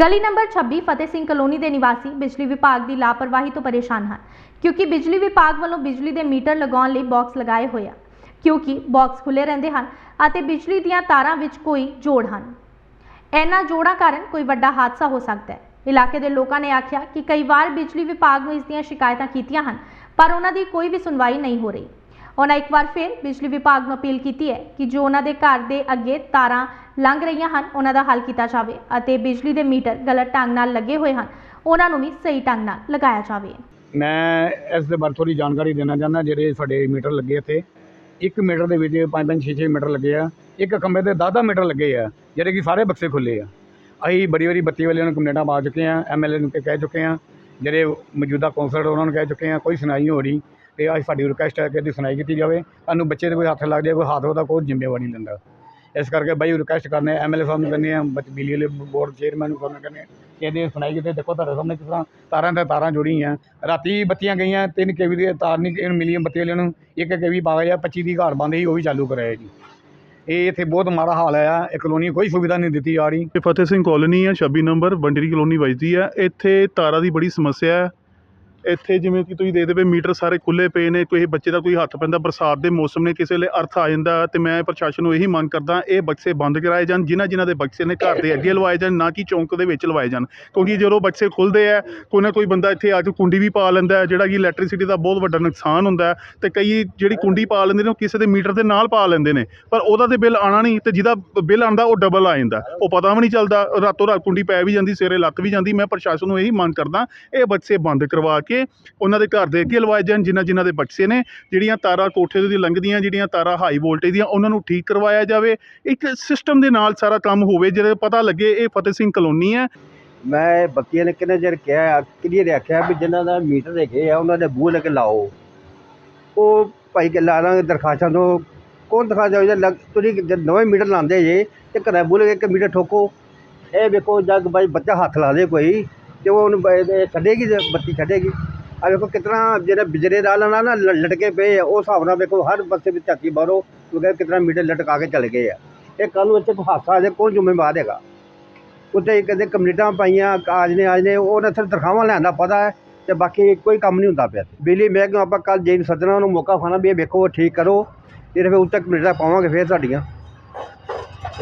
ਗਲੀ number 26 Fateh Singh colony ਦੇ ਨਿਵਾਸੀ ਬਿਜਲੀ ਵਿਭਾਗ ਦੀ ਲਾਪਰਵਾਹੀ ਤੋਂ ਪਰੇਸ਼ਾਨ ਹਨ, ਕਿਉਂਕਿ ਬਿਜਲੀ ਵਿਭਾਗ ਵੱਲੋਂ ਬਿਜਲੀ ਦੇ ਮੀਟਰ ਲਗਾਉਣ ਲਈ ਬਾਕਸ ਲਗਾਏ ਹੋਏ ਆ, ਕਿਉਂਕਿ ਬਾਕਸ ਖੁੱਲੇ ਰਹਿੰਦੇ ਹਨ ਅਤੇ ਬਿਜਲੀ ਦੀਆਂ ਤਾਰਾਂ ਵਿੱਚ ਕੋਈ ਜੋੜ ਹਨ। ਇਹਨਾਂ ਜੋੜਾਂ ਕਾਰਨ ਕੋਈ ਵੱਡਾ ਹਾਦਸਾ ਹੋ ਸਕਦਾ ਹੈ। ਇਲਾਕੇ ਦੇ ਲੋਕਾਂ ਨੇ ਆਖਿਆ ਕਿ ਕਈ ਵਾਰ ਬਿਜਲੀ ਵਿਭਾਗ ਨੂੰ ਇਸ ਦੀਆਂ ਸ਼ਿਕਾਇਤਾਂ ਕੀਤੀਆਂ ਹਨ, ਪਰ ਉਹਨਾਂ ਦੀ ਕੋਈ ਵੀ ਸੁਣਵਾਈ ਨਹੀਂ ਹੋ ਰਹੀ। ਉਹਨਾਂ ਇੱਕ ਵਾਰ ਫਿਰ ਬਿਜਲੀ ਵਿਭਾਗ ਨੂੰ ਅਪੀਲ ਕੀਤੀ ਹੈ ਕਿ ਜੋ ਉਹਨਾਂ ਦੇ ਘਰ ਦੇ ਅੱਗੇ ਤਾਰਾਂ ਲੰਘ ਰਹੀਆਂ ਹਨ, ਉਹਨਾਂ ਦਾ ਹੱਲ ਕੀਤਾ ਜਾਵੇ ਅਤੇ ਬਿਜਲੀ ਦੇ ਮੀਟਰ ਗਲਤ ਢੰਗ ਨਾਲ ਲੱਗੇ ਹੋਏ ਹਨ, ਉਹਨਾਂ ਨੂੰ ਵੀ ਸਹੀ ਢੰਗ ਨਾਲ ਲਗਾਇਆ ਜਾਵੇ। ਮੈਂ ਇਸ ਦੇ ਬਾਰੇ ਥੋੜ੍ਹੀ ਜਾਣਕਾਰੀ ਦੇਣਾ ਚਾਹੁੰਦਾ, ਜਿਹੜੇ ਸਾਡੇ ਮੀਟਰ ਲੱਗੇ ਇੱਥੇ, ਇੱਕ ਮੀਟਰ ਦੇ ਵਿੱਚ ਪੰਜ ਪੰਜ, ਛੇ ਛੇ ਮੀਟਰ ਲੱਗੇ ਆ, ਇੱਕ ਖੰਭੇ ਤੇ 10 ਮੀਟਰ ਲੱਗੇ ਆ, ਜਿਹੜੇ ਕਿ ਸਾਰੇ ਬਕਸੇ ਖੁੱਲੇ ਆ। ਅਸੀਂ ਬੜੀ ਵਾਰੀ ਬੱਤੀ ਵਾਲਿਆਂ ਨੂੰ ਕੰਪਲੇਂਟਾਂ ਪਾ ਚੁੱਕੇ ਆ ਐਮਐਲਏ ਨੂੰ ਕਹਿ ਚੁੱਕੇ ਆ, ਜਿਹੜੇ ਮੌਜੂਦਾ ਕੌਂਸਲਰ ਉਹਨਾਂ ਨੂੰ ਕਹਿ ਚੁੱਕੇ ਆ, ਕੋਈ ਸੁਣਾਈ ਹੋ ਰਹੀ ਅਤੇ ਅੱਜ ਸਾਡੀ ਰਿਕੁਐਸਟ ਹੈ ਕਿ ਇਹਦੀ ਸੁਣਾਈ ਕੀਤੀ ਜਾਵੇ। ਸਾਨੂੰ ਬੱਚੇ ਦੇ ਕੋਈ ਹੱਥ ਲੱਗ ਜਾਏ, ਕੋਈ ਹੱਥ ਉਹਦਾ ਕੋਈ ਜ਼ਿੰਮੇਵਾਰੀ ਨਹੀਂ ਲੈਂਦਾ ਇਸ ਕਰਕੇ ਬਾਈ ਰਿਕੁਐਸਟ ਕਰਨੇ ਐਮਐਲਏ ਸਾਹਿਬ ਨੂੰ ਕਹਿੰਦੇ ਆ, ਬੱਚ ਬਿਜਲੀ ਵਾਲੇ ਬੋਰਡ ਚੇਅਰਮੈਨ ਨੂੰ ਸਾਨੂੰ ਕਹਿੰਦੇ ਆ ਕਿ ਇਹਦੀ ਸੁਣਾਈ ਕਿਤੇ। ਦੇਖੋ ਤੁਹਾਡੇ ਸਾਹਮਣੇ ਕਿਸ ਤਰ੍ਹਾਂ ਤਾਰਾਂ ਤੇ ਤਾਰਾਂ ਜੁੜੀਆਂ ਰਾਤੀ ਬੱਤੀਆਂ ਗਈਆਂ, ਤਿੰਨ ਕੇਵੀ ਦੀ ਤਾਰ ਨਹੀਂ ਇਹਨੂੰ ਮਿਲੀ ਬੱਤੀ ਵਾਲਿਆਂ ਨੂੰ। ਇੱਕ ਕੇਵੀ ਪਾ ਗਿਆ 25 ਦੀ ਘਰ ਬੰਦ ਸੀ, ਉਹ ਵੀ ਚਾਲੂ ਕਰਾਇਆ ਜੀ। ਇਹ ਇੱਥੇ ਬਹੁਤ ਮਾੜਾ ਹਾਲ ਆ ਇਹ ਕਲੋਨੀ ਕੋਈ ਸੁਵਿਧਾ ਨਹੀਂ ਦਿੱਤੀ ਜਾ ਰਹੀ। ਫਤਿਹ ਸਿੰਘ ਕਲੋਨੀ ਆ 26 ਨੰਬਰ ਬੰਡਰੀ ਕਲੋਨੀ ਵੱਜਦੀ ਹੈ ਇੱਥੇ ਤਾਰਾਂ ਦੀ ਬੜੀ ਸਮੱਸਿਆ ਹੈ। ਇੱਥੇ ਜਿਵੇਂ ਕਿ ਤੁਸੀਂ ਦੇਖਦੇ ਪਏ ਮੀਟਰ ਸਾਰੇ ਖੁੱਲੇ ਪਏ ਨੇ, ਕੋਈ ਬੱਚੇ ਦਾ ਕੋਈ ਹੱਥ ਪੈਂਦਾ, ਬਰਸਾਤ ਦੇ ਮੌਸਮ ਨੇ ਕਿਸੇ ਵੇਲੇ ਅਰਥ ਆ ਜਾਂਦਾ ਤੇ ਮੈਂ ਪ੍ਰਸ਼ਾਸਨ ਨੂੰ ਇਹੀ ਮੰਗ ਕਰਦਾ, ਇਹ ਬਕਸੇ ਬੰਦ ਕਰਾਏ ਜਾਣ, ਜਿਨ੍ਹਾਂ ਜਿਨ੍ਹਾਂ ਦੇ ਬਕਸੇ ਨੇ ਘਰ ਦੇ ਅੱਗੇ ਲਵਾਏ ਜਾਣ, ਨਾ ਕਿ ਚੌਂਕ ਦੇ ਵਿੱਚ ਲਵਾਏ ਜਾਣ। ਕਿਉਂਕਿ ਜਦੋਂ ਬਕਸੇ ਖੁੱਲਦੇ ਆ, ਕੋਈ ਨਾ ਕੋਈ ਬੰਦਾ ਇੱਥੇ ਆ ਕੇ ਕੁੰਡੀ ਵੀ ਪਾ ਲੈਂਦਾ, ਜਿਹੜਾ ਕਿ ਇਲੈਕਟ੍ਰਿਸਿਟੀ ਦਾ ਬਹੁਤ ਵੱਡਾ ਨੁਕਸਾਨ ਹੁੰਦਾ ਹੈ ਤੇ ਕਈ ਜਿਹੜੀ ਕੁੰਡੀ ਪਾ ਲੈਂਦੇ ਨੇ, ਉਹ ਕਿਸੇ ਦੇ ਮੀਟਰ ਦੇ ਨਾਲ ਪਾ ਲੈਂਦੇ ਨੇ, ਪਰ ਉਹਦਾ ਤੇ ਬਿੱਲ ਆਣਾ ਨਹੀਂ ਤੇ ਜਿਹਦਾ ਬਿੱਲ ਆਂਦਾ ਉਹ ਡਬਲ ਆ ਜਾਂਦਾ। ਉਹ ਪਤਾ ਵੀ ਨਹੀਂ ਚੱਲਦਾ, ਰਾਤੋਂ ਰਾਤ ਕੁੰਡੀ ਪੈ ਵੀ ਜਾਂਦੀ, ਸਵੇਰੇ ਲੱਤ ਵੀ ਜਾਂਦੀ, ਮੈਂ ਪ੍ਰਸ਼ਾਸਨ ਨੂੰ ਇਹੀ ਮੰਗ ਕਰਦਾ, ਇਹ ਬਕਸੇ ਬੰਦ ਕਰਵਾ ਕੇ ਉਹਨਾਂ ਦੇ ਘਰ ਦੇ ਅੱਗੇ ਲਵਾਏ ਜਾਣ ਜਿਨ੍ਹਾਂ ਜਿਨ੍ਹਾਂ ਦੇ ਬਕਸੇ ਨੇ, ਜਿਹੜੀਆਂ ਤਾਰਾਂ ਕੋਠੇ ਦੀ ਲੰਘਦੀਆਂ, ਜਿਹੜੀਆਂ ਤਾਰਾਂ ਹਾਈ ਵੋਲਟੇਜ ਦੀਆਂ, ਉਹਨਾਂ ਨੂੰ ਠੀਕ ਕਰਵਾਇਆ ਜਾਵੇ। ਇੱਕ ਸਿਸਟਮ ਦੇ ਨਾਲ ਸਾਰਾ ਕੰਮ ਹੋਵੇ ਜਿਹੜੇ ਪਤਾ ਲੱਗੇ ਇਹ ਫਤਿਹ ਸਿੰਘ ਕਲੋਨੀ ਹੈ। ਮੈਂ ਬੱਤੀਆਂ ਨੇ ਕਿੰਨੇ ਚਿਰ ਕਿਹਾ ਕਲੀਅਰ ਆਖਿਆ ਵੀ ਜਿਨ੍ਹਾਂ ਦਾ ਮੀਟਰ ਹੈਗੇ ਆ, ਉਹਨਾਂ ਦੇ ਬੂਹ ਲੈ ਕੇ ਲਾਓ। ਉਹ ਭਾਈ ਕਿ ਲਾ ਲਾਂਗੇ ਤੋਂ, ਕੌਣ ਦਰਖਾਸਤ ਹੋਈ ਲੱਗ, ਤੁਸੀਂ ਨਵੇਂ ਮੀਟਰ ਲਾਉਂਦੇ ਜੇ, ਤੇ ਘਰਾਂ ਬੂਹ ਲੈ ਕੇ ਇੱਕ ਮੀਟਰ ਠੋਕੋ। ਇਹ ਵੇਖੋ ਜਦ ਭਾਈ ਬੱਚਾ ਹੱਥ ਲਾ ਦੇ ਕੋਈ। ਤੇ ਉਹ ਉਹਨੂੰ ਛੱਡੇਗੀ ਤੇ ਬੱਤੀ ਛੱਡੇਗੀ। ਆ ਵੇਖੋ ਕਿਤਨਾ ਜਿਹੜੇ ਬਿਜਲੀ ਦਾ ਲਾਣਾ ਨਾ ਲਟਕੇ ਪਏ ਆ, ਉਹ ਹਿਸਾਬ ਨਾਲ ਵੇਖੋ ਹਰ ਪਾਸੇ ਵਿੱਚ ਝਾਕੀ ਬਾਹਰੋਂ ਕਿਉਂਕਿ ਕਿਤਨਾ ਮੀਟਰ ਲਟਕਾ ਕੇ ਚਲੇ ਗਏ ਆ। ਇਹ ਕੱਲ੍ਹ ਨੂੰ ਇੱਥੇ ਹਾਦਸਾ ਆ ਜਾਏ ਕੌਣ ਜ਼ਿੰਮੇਵਾਰ ਹੈਗਾ। ਉੱਤੇ ਕਦੇ ਕਮੇਟਾਂ ਪਾਈਆਂ ਕਾਜ ਨੇ ਆਜ ਨੇ ਉਹਨਾਂ ਸਿਰ ਤਰਖਾਵਾਂ ਲੈਣ ਦਾ ਪਤਾ ਹੈ ਤੇ ਬਾਕੀ ਕੋਈ ਕੰਮ ਨਹੀਂ ਹੁੰਦਾ ਪਿਆ ਬਿਜਲੀ ਮਹਿਕਮਾ ਆਪਾਂ ਕੱਲ ਜੇ ਨੂੰ ਸੱਦਣਾ, ਉਹਨੂੰ ਮੌਕਾ ਖਾਣਾ ਵੀ ਇਹ ਵੇਖੋ, ਉਹ ਠੀਕ ਕਰੋ। ਤੇ ਫਿਰ ਉੱਤੇ ਕਮੇਟਾਂ ਪਾਵਾਂਗੇ ਫਿਰ ਤੁਹਾਡੀਆਂ